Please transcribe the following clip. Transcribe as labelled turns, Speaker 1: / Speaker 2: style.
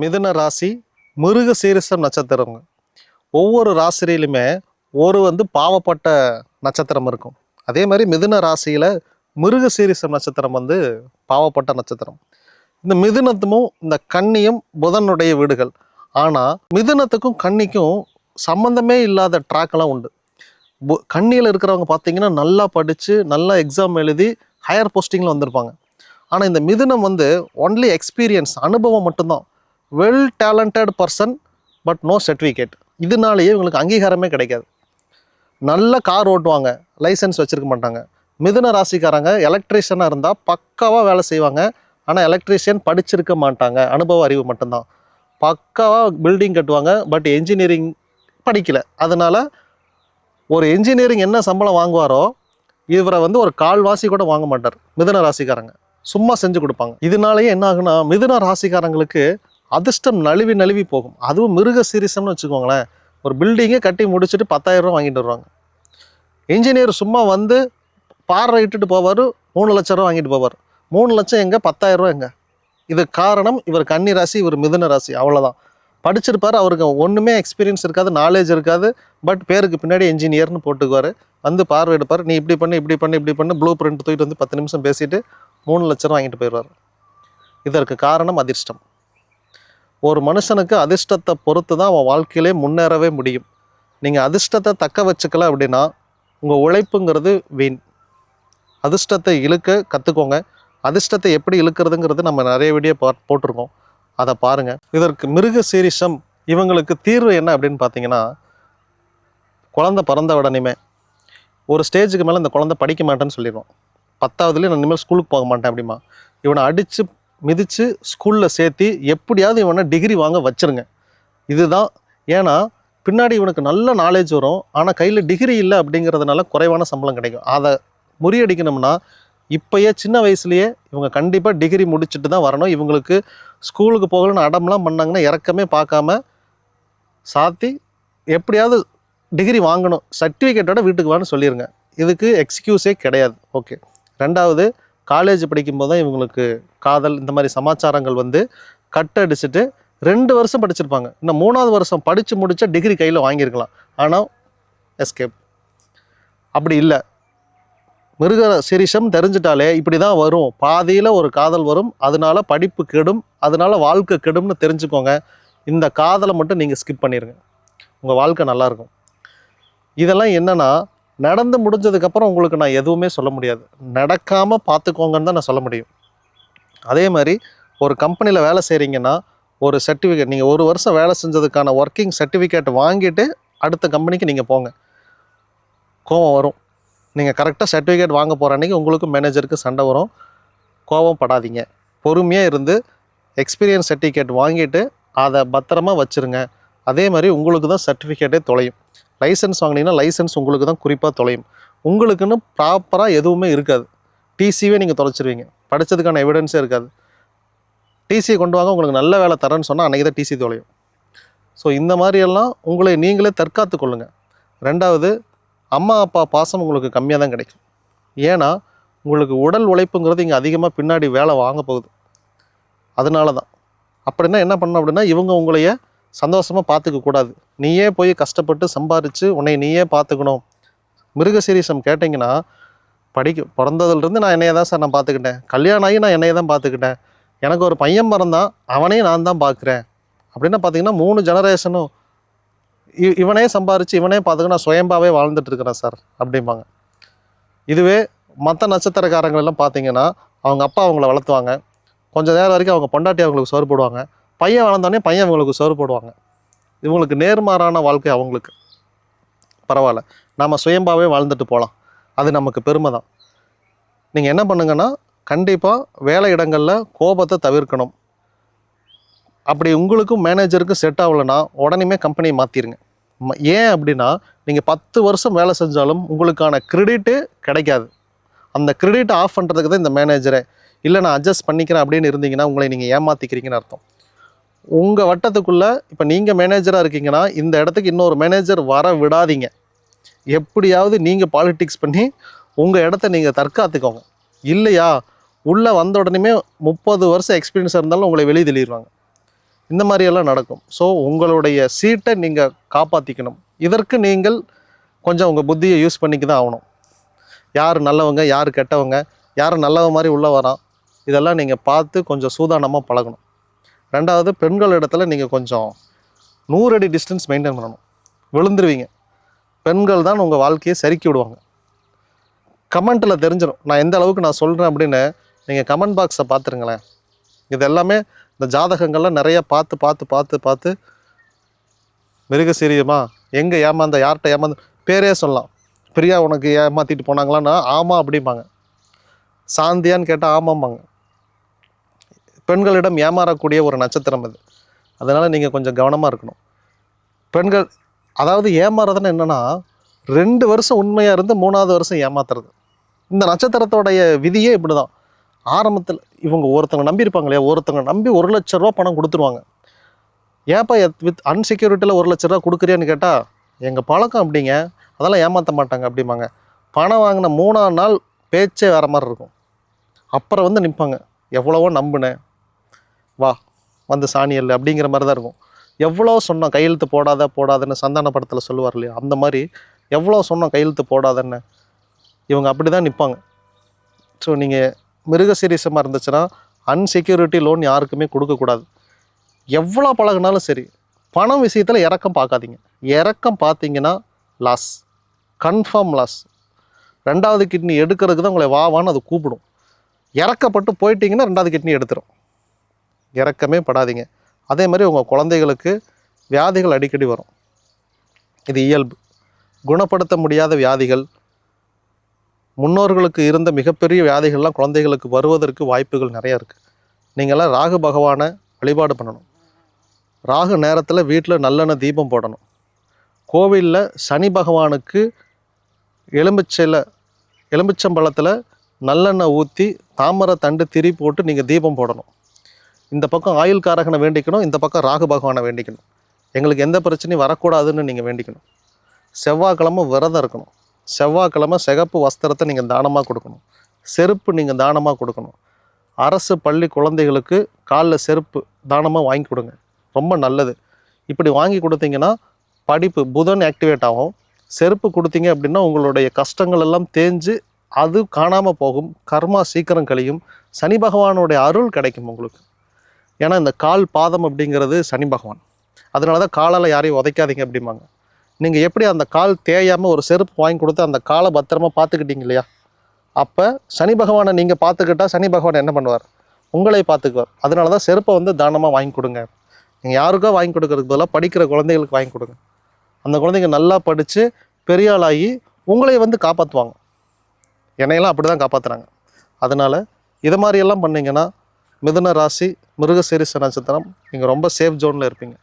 Speaker 1: மிதுன ராசி மிருக சீரிசம் நட்சத்திரங்க. ஒவ்வொரு ராசிலையுமே ஒரு வந்து பாவப்பட்ட நட்சத்திரம் இருக்கும். அதே மாதிரி மிதுன ராசியில் மிருக சீரிசம் நட்சத்திரம் வந்து பாவப்பட்ட நட்சத்திரம். இந்த மிதுனத்தும் இந்த கன்னியும் புதனுடைய வீடுகள். ஆனால் மிதுனத்துக்கும் கன்னிக்கும் சம்மந்தமே இல்லாத ட்ராக்கெல்லாம் உண்டு. பு கண்ணியில் இருக்கிறவங்க பார்த்தீங்கன்னா நல்லா படித்து நல்லா எக்ஸாம் எழுதி ஹையர் போஸ்டிங்கில் வந்திருப்பாங்க. ஆனால் இந்த மிதுனம் வந்து ஒன்லி எக்ஸ்பீரியன்ஸ் அனுபவம் மட்டும்தான். Well talented person but no certificate இதனாலேயே இவங்களுக்கு அங்கீகாரமே கிடைக்காது. நல்ல கார் ஓட்டுவாங்க லைசன்ஸ் வச்சுருக்க மாட்டாங்க. மிதுன ராசிக்காரங்க எலக்ட்ரீஷியனாக இருந்தால் பக்காவாக வேலை செய்வாங்க. ஆனால் எலக்ட்ரீஷியன் படிச்சிருக்க மாட்டாங்க. அனுபவ அறிவு மட்டும்தான். பக்காவாக பில்டிங் கட்டுவாங்க பட் என்ஜினியரிங் படிக்கலை. அதனால் ஒரு என்ஜினியரிங் என்ன சம்பளம் வாங்குவாரோ இவரை வந்து ஒரு கால்வாசி கூட வாங்க மாட்டார் மிதுன ராசிக்காரங்க. சும்மா செஞ்சு கொடுப்பாங்க. இதனாலேயே என்ன ஆகுனா மிதுன ராசிக்காரங்களுக்கு அதிர்ஷ்டம் நழுவி நழுவி போகும். அதுவும் மிருக சீரிசம்னு வச்சுக்கோங்களேன். ஒரு பில்டிங்கே கட்டி முடிச்சுட்டு பத்தாயிரம் ரூபா வாங்கிட்டு வருவாங்க. இன்ஜினியர் சும்மா வந்து பார்வை இட்டுட்டு போவார் மூணு லட்ச ரூபா வாங்கிட்டு போவார். மூணு லட்சம் எங்கே? பத்தாயிரம் ரூபா எங்கே? இது காரணம் இவர் கன்னி ராசி இவர் மிதுன ராசி. அவ்வளோதான் படிச்சிருப்பார் அவருக்கு ஒன்றுமே எக்ஸ்பீரியன்ஸ் இருக்காது நாலேஜ் இருக்காது. பட் பேருக்கு பின்னாடி என்ஜினியர்னு போட்டுக்குவார். வந்து பார்வை எடுப்பார். நீ இப்படி பண்ணு இப்படி பண்ணு இப்படி பண்ணு ப்ளூ பிரிண்ட் தூக்கிட்டு வந்து பத்து நிமிஷம் பேசிட்டு மூணு லட்சம் ரூபா வாங்கிட்டு போயிடுவார். இதற்கு காரணம் அதிர்ஷ்டம். ஒரு மனுஷனுக்கு அதிர்ஷ்டத்தை பொறுத்து தான் அவன் வாழ்க்கையிலே முன்னேறவே முடியும். நீங்கள் அதிர்ஷ்டத்தை தக்க வச்சுக்கல அப்படின்னா உங்கள் உழைப்புங்கிறது வீண். அதிர்ஷ்டத்தை இழுக்க கற்றுக்கோங்க அதிர்ஷ்டத்தை எப்படி இழுக்கிறதுங்கிறது நம்ம நிறைய வீடியோ பா போட்டிருக்கோம். அதை பாருங்கள் இதற்கு மிருக சீரிஷம் இவங்களுக்கு தீர்வு என்ன அப்படின்னு பார்த்தீங்கன்னா குழந்தை பிறந்த உடனேமே ஒரு ஸ்டேஜுக்கு மேலே இந்த குழந்தை படிக்க மாட்டேன்னு சொல்லிடுவோம் பத்தாவதுலேயே நான் இனிமேல் ஸ்கூலுக்கு போக மாட்டேன் அப்படிமா இவனை அடித்து மிதித்து ஸ்கூலில் சேர்த்தி எப்படியாவது இவனை டிகிரி வாங்க வச்சிருங்க. இதுதான். ஏன்னா பின்னாடி இவனுக்கு நல்ல நாலேஜ் வரும். ஆனால் கையில் டிகிரி இல்லை அப்படிங்கிறதுனால குறைவான சம்பளம் கிடைக்கும். அதை முறியடிக்கணும்னா இப்போயே சின்ன வயசுலேயே இவங்க கண்டிப்பாக டிகிரி முடிச்சுட்டு தான் வரணும். இவங்களுக்கு ஸ்கூலுக்கு போகலன்னு அடம்லாம் பண்ணாங்கன்னா இறக்கமே பார்க்காம சாத்தி எப்படியாவது டிகிரி வாங்கணும். சர்டிஃபிகேட்டோட வீட்டுக்கு வான்னு சொல்லிடுங்க இதுக்கு எக்ஸ்கியூஸே கிடையாது. ஓகே ரெண்டாவது காலேஜ் படிக்கும்போது தான் இவங்களுக்கு காதல் இந்த மாதிரி சமாச்சாரங்கள் வந்து கட் அடிச்சுட்டு ரெண்டு வருஷம் படிச்சிருப்பாங்க. இன்னும் மூணாவது வருஷம் படித்து முடித்தா டிகிரி கையில் வாங்கியிருக்கலாம். ஆனால் எஸ்கேப் அப்படி இல்லை. மிருக சிரிஷம் தெரிஞ்சிட்டாலே இப்படி தான் வரும். பாதியில் ஒரு காதல் வரும். அதனால படிப்பு கெடும். அதனால வாழ்க்கை கெடும்னு தெரிஞ்சுக்கோங்க. இந்த காதலை மட்டும் நீங்கள் ஸ்கிப் பண்ணிடுங்க உங்கள் வாழ்க்கை நல்லா இருக்கும். இதெல்லாம் என்னென்னா நடந்து முடிஞ்சதுக்கப்புறம் உங்களுக்கு நான் எதுவுமே சொல்ல முடியாது. நடக்காமல் பார்த்துக்கோங்கன்னு தான் நான் சொல்ல முடியும். அதே மாதிரி ஒரு கம்பெனியில் வேலை செய்கிறீங்கன்னா ஒரு சர்டிஃபிகேட் நீங்கள் ஒரு வருஷம் வேலை செஞ்சதுக்கான ஒர்க்கிங் சர்டிஃபிகேட் வாங்கிட்டு அடுத்த கம்பெனிக்கு நீங்கள் போங்க. கோவம் வரும். நீங்கள் கரெக்டாக சர்டிஃபிகேட் வாங்க போகிற அன்றைக்கி உங்களுக்கும் மேனேஜருக்கு சண்டை வரும். கோவம் படாதீங்க. பொறுமையாக இருந்து எக்ஸ்பீரியன்ஸ் சர்டிஃபிகேட் வாங்கிட்டு அதை பத்திரமா வச்சுருங்க. அதே மாதிரி உங்களுக்கு தான் சர்டிஃபிகேட்டே தொலையும். லைசன்ஸ் வாங்கினீங்கன்னா லைசன்ஸ் உங்களுக்கு தான் குறிப்பாக தொலையும். உங்களுக்குன்னு ப்ராப்பராக எதுவுமே இருக்காது. டிசிவே நீங்கள் தொலைச்சிருவீங்க. படித்ததுக்கான எவிடன்ஸே இருக்காது. டிசியை கொண்டு வாங்க உங்களுக்கு நல்ல வேலை தரேன்னு சொன்னால் அன்றைக்கி தான் டிசி தொலையும். ஸோ இந்த மாதிரியெல்லாம் உங்களை நீங்களே தற்காத்து கொள்ளுங்கள் ரெண்டாவது அம்மா அப்பா பாசம் உங்களுக்கு கம்மியாக தான் கிடைக்கும். ஏன்னா உங்களுக்கு உடல் உழைப்புங்கிறது இங்கே அதிகமாக பின்னாடி வேலை வாங்க போகுது. அதனால தான் அப்படின்னா என்ன பண்ணணும் அப்படின்னா இவங்க உங்களைய சந்தோஷமாக பார்த்துக்க கூடாது. நீயே போய் கஷ்டப்பட்டு சம்பாரித்து உன்னை நீயே பார்த்துக்கணும். மிருகசீரிசம் கேட்டிங்கன்னா படிக்க பிறந்ததுலேருந்து நான் என்னைய தான் சார் நான் பார்த்துக்கிட்டேன். கல்யாணம் ஆகி நான் என்னைய தான் பார்த்துக்கிட்டேன். எனக்கு ஒரு பையன் பிறந்தான் அவனையும் நான் தான் பார்க்குறேன். அப்படின்னா பார்த்தீங்கன்னா மூணு ஜெனரேஷனும் இ- இவனே சம்பாரித்து இவனே பார்த்துக்க நான் சுயம்பாவே வாழ்ந்துட்டு இருக்கிறேன் சார் அப்படிம்பாங்க. இதுவே மற்ற நட்சத்திரக்காரங்களெல்லாம் பார்த்தீங்கன்னா அவங்க அப்பா அவங்கள வளர்த்துவாங்க. கொஞ்சம் நேரம் வரைக்கும் அவங்க பொண்டாட்டி அவங்களுக்கு சோறு போடுவாங்க. பையன் வளர்ந்தோடனே பையன் அவங்களுக்கு சோறு போடுவாங்க. இவங்களுக்கு நேர்மாறான வாழ்க்கை அவங்களுக்கு. பரவாயில்ல. நாம் சுயம்பாவே வாழ்ந்துட்டு போகலாம் அது நமக்கு பெருமை தான். நீங்கள் என்ன பண்ணுங்கன்னா கண்டிப்பாக வேலை இடங்களில் கோபத்தை தவிர்க்கணும். அப்படி உங்களுக்கும் மேனேஜருக்கும் செட் ஆகலைன்னா உடனேமே கம்பெனியை மாற்றிடுங்க ஏன் அப்படின்னா நீங்கள் பத்து வருஷம் வேலை செஞ்சாலும் உங்களுக்கான கிரெடிட்டு கிடைக்காது. அந்த கிரெடிட் ஆஃப் பண்ணுறதுக்கு தான் இந்த மேனேஜரை இல்லை நான் அட்ஜஸ்ட் பண்ணிக்கிறேன் அப்படின்னு இருந்தீங்கன்னா உங்களை நீங்கள் ஏமாற்றிக்கிறீங்கன்னு அர்த்தம். உங்கள் வட்டத்துக்குள்ளே இப்போ நீங்கள் மேனேஜராக இருக்கீங்கன்னா இந்த இடத்துக்கு இன்னொரு மேனேஜர் வர விடாதீங்க. எப்படியாவது நீங்கள் பாலிட்டிக்ஸ் பண்ணி உங்கள் இடத்த நீங்கள் தற்காத்துக்கோங்க. இல்லையா? உள்ளே வந்த உடனே முப்பது வருஷம் எக்ஸ்பீரியன்ஸ் இருந்தாலும் உங்களை வெளியே தள்ளிடுவாங்க. இந்த மாதிரியெல்லாம் நடக்கும். ஸோ உங்களுடைய சீட்டை நீங்கள் காப்பாற்றிக்கணும் இதற்கு நீங்கள் கொஞ்சம் உங்கள் புத்தியை யூஸ் பண்ணிக்க தான் ஆகணும். யார் நல்லவங்க யார் கெட்டவங்க யார் நல்லவ மாதிரி உள்ளே வரான் இதெல்லாம் நீங்கள் பார்த்து கொஞ்சம் சூதானமாக பழகணும். ரெண்டாவது பெண்கள் இடத்துல நீங்கள் கொஞ்சம் நூறு அடி டிஸ்டன்ஸ் மெயின்டைன் பண்ணணும். விழுந்துருவீங்க. பெண்கள் தான் உங்கள் வாழ்க்கையை சறுக்கி விடுவாங்க. கமெண்ட்டில் தெரிஞ்சிடும் நான் எந்த அளவுக்கு நான் சொல்கிறேன் அப்படின்னு நீங்கள் கமெண்ட் பாக்ஸை பார்த்துருங்களேன். இது எல்லாமே இந்த ஜாதகங்கள்லாம் நிறைய பார்த்து பார்த்து பார்த்து பார்த்து மிருகசீரியமா எங்கே ஏமாந்த யார்கிட்ட ஏமாந்த? பேரே சொல்லலாம். பிரியா உனக்கு ஏமாற்றிட்டு போனாங்களான்னா ஆமாம் அப்படிம்பாங்க. சாந்தியான்னு கேட்டால் ஆமாம்பாங்க. பெண்களிடம் ஏமாறக்கூடிய ஒரு நட்சத்திரம் அது. அதனால் நீங்கள் கொஞ்சம் கவனமாக இருக்கணும். பெண்கள் அதாவது ஏமாறுறதுன்னு என்னென்னா ரெண்டு வருஷம் உண்மையாக இருந்து மூணாவது வருஷம் ஏமாத்துறது. இந்த நட்சத்திரத்தோடைய விதியே இப்படி தான் ஆரம்பத்தில் இவங்க ஒருத்தவங்க நம்பியிருப்பாங்க இல்லையா? ஒருத்தவங்க நம்பி ஒரு லட்ச ரூபா பணம் கொடுத்துருவாங்க. ஏப்பா வித் அன்செக்யூரிட்டியில் ஒரு லட்ச ரூபா கொடுக்குறியான்னு கேட்டால் எங்கள் பழக்கம் அப்படிங்க. அதெல்லாம் ஏமாற்ற மாட்டாங்க அப்படிம்பாங்க. பணம் வாங்கின மூணாம் நாள் பேச்சே வேறு மாதிரி இருக்கும். அப்புறம் வந்து நிற்பாங்க எவ்வளவோ நம்பினேன். வா வந்து சாணியல் அப்படிங்கிற மாதிரி தான் இருக்கும். எவ்வளோ சொன்னோம் கையெழுத்து போடாத போடாதன்னு சந்தான படத்தில் சொல்லுவார் இல்லையா? அந்த மாதிரி எவ்வளோ சொன்னோம் கையெழுத்து போடாதன்னு. இவங்க அப்படி தான் நிற்பாங்க ஸோ நீங்கள் மிருக சீரியஸமாக இருந்துச்சுன்னா அன்செக்யூரிட்டி லோன் யாருக்குமே கொடுக்கக்கூடாது எவ்வளோ பழகுனாலும் சரி பணம் விஷயத்தில் இறக்கம் பார்க்காதீங்க. இறக்கம் பார்த்தீங்கன்னா லாஸ் கன்ஃபார்ம் லாஸ் ரெண்டாவது கிட்னி எடுக்கிறதுக்கு தான் உங்களை வா வான்னு அது கூப்பிடும். இறக்கப்பட்டு போயிட்டீங்கன்னா ரெண்டாவது கிட்னி எடுத்துரும். இறக்கமே படாதீங்க. அதே மாதிரி உங்கள் குழந்தைகளுக்கு வியாதிகள் அடிக்கடி வரும். இது இயல்பு. குணப்படுத்த முடியாத வியாதிகள் முன்னோர்களுக்கு இருந்த மிகப்பெரிய வியாதிகள்லாம் குழந்தைகளுக்கு வருவதற்கு வாய்ப்புகள் நிறைய இருக்குது நீங்களாம் ராகு பகவானை வழிபாடு பண்ணணும். ராகு நேரத்தில் வீட்டில் நல்லெண்ணெய் தீபம் போடணும். கோவிலில் சனி பகவானுக்கு எலும்பிச்சையில் எலும்பிச்சம்பழத்தில் நல்லெண்ணெய் ஊற்றி தாமரை தண்டு திரி போட்டு நீங்கள் தீபம் போடணும். இந்த பக்கம் ஆயுள் காரகனை வேண்டிக்கணும் இந்த பக்கம் ராகு பகவானை வேண்டிக்கணும். எங்களுக்கு எந்த பிரச்சனையும் வரக்கூடாதுன்னு நீங்கள் வேண்டிக்கணும். செவ்வாய்க்கிழமை விரதம் இருக்கணும். செவ்வாய்க்கிழமை சிகப்பு வஸ்திரத்தை நீங்கள் தானமாக கொடுக்கணும். செருப்பு நீங்கள் தானமாக கொடுக்கணும். அரசு பள்ளி குழந்தைகளுக்கு காலில் செருப்பு தானமாக வாங்கி கொடுங்க. ரொம்ப நல்லது. இப்படி வாங்கி கொடுத்தீங்கன்னா படிப்பு புதன் ஆக்டிவேட் ஆகும். செருப்பு கொடுத்தீங்க அப்படின்னா உங்களுடைய கஷ்டங்கள் எல்லாம் தேஞ்சு அது காணாமல் போகும். கர்மா சீக்கிரம் கழியும். சனி பகவானுடைய அருள் கிடைக்கும் உங்களுக்கு. ஏன்னா இந்த கால் பாதம் அப்படிங்கிறது சனி பகவான். அதனால தான் காலால் யாரையும் உதைக்காதீங்க அப்படிம்பாங்க. நீங்கள் எப்படி அந்த கால் தேயாமல் ஒரு செருப்பு வாங்கி கொடுத்து அந்த காலை பத்திரமா பார்த்துக்கிட்டீங்க இல்லையா? அப்போ சனி பகவானை நீங்கள் பார்த்துக்கிட்டா சனி பகவான் என்ன பண்ணுவார்? உங்களை பார்த்துக்குவார். அதனால தான் செருப்பை வந்து தானமாக வாங்கி கொடுங்க. நீங்கள் யாருக்கோ வாங்கி கொடுக்கறதுக்கு பதிலாக படிக்கிற குழந்தைகளுக்கு வாங்கி கொடுங்க. அந்த குழந்தைங்க நல்லா படித்து பெரிய ஆளாகி உங்களை வந்து காப்பாற்றுவாங்க என்னையெல்லாம் அப்படி தான் காப்பாற்றுறாங்க அதனால் இதை மாதிரியெல்லாம் பண்ணிங்கன்னா மிதுன ராசி மிருகசீரிச நட்சத்திரம். நீங்கள் ரொம்ப சேஃப் ஜோனில் இருப்பீங்க.